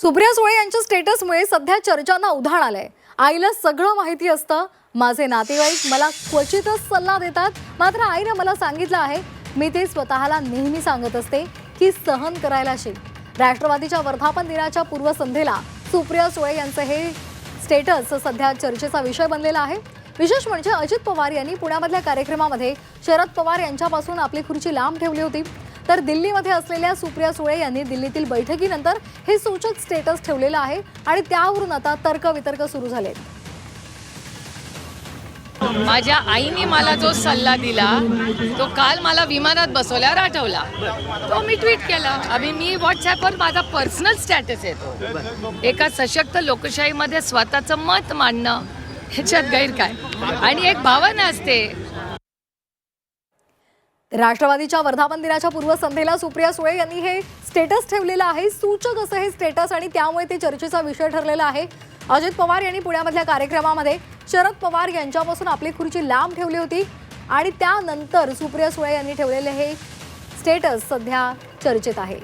सुप्रिया सुळे यांच्या स्टेटसमुळे सध्या चर्चांना उधाण आलंय. आईला सगळं माहिती असतं. माझे नातेवाईक मला क्वचितच सल्ला देतात. मात्र आईनं मला सांगितलं आहे मी ते स्वतःला नेहमी सांगत असते की सहन करायला शिक. राष्ट्रवादीच्या वर्धापन दिनाच्या पूर्वसंध्येला सुप्रिया सुळे यांचं हे स्टेटस सध्या चर्चेचा विषय बनलेला आहे. विशेष म्हणजे अजित पवार यांनी पुण्यामधल्या कार्यक्रमामध्ये शरद पवार यांच्यापासून आपली खुर्ची लांब ठेवली होती. तर दिल्लीमध्ये असलेल्या सुप्रिया सुळे यांनी दिल्लीतील बैठकीनंतर हे सूचक स्टेटस ठेवलेलं आहे आणि त्यावरून आता तर्कवितर्क सुरू झाले माझ्या आईने मला जो सल्ला दिला तो काल मला विमानात बसवल्यावर आठवला. तो मी ट्विट केला. आम्ही मी व्हॉट्सॲपवर माझा पर्सनल स्टॅटस येतो. एका सशक्त लोकशाहीमध्ये स्वतःचं मत मांडणं ह्याच्यात गैर काय आणि एक भावना असते राष्ट्रवादीच्या वर्धापन दिनाच्या पूर्वसंध्येला सुप्रिया सुळे यांनी हे स्टेटस ठेवलेलं आहे. सूचक असं हे स्टेटस आणि त्यामुळे ते चर्चेचा विषय ठरलेला आहे. अजित पवार यांनी पुण्यामधल्या कार्यक्रमामध्ये शरद पवार यांच्यापासून आपली खुर्ची लांब ठेवली होती आणि त्यानंतर सुप्रिया सुळे यांनी ठेवलेले हे स्टेटस सध्या चर्चेत आहे.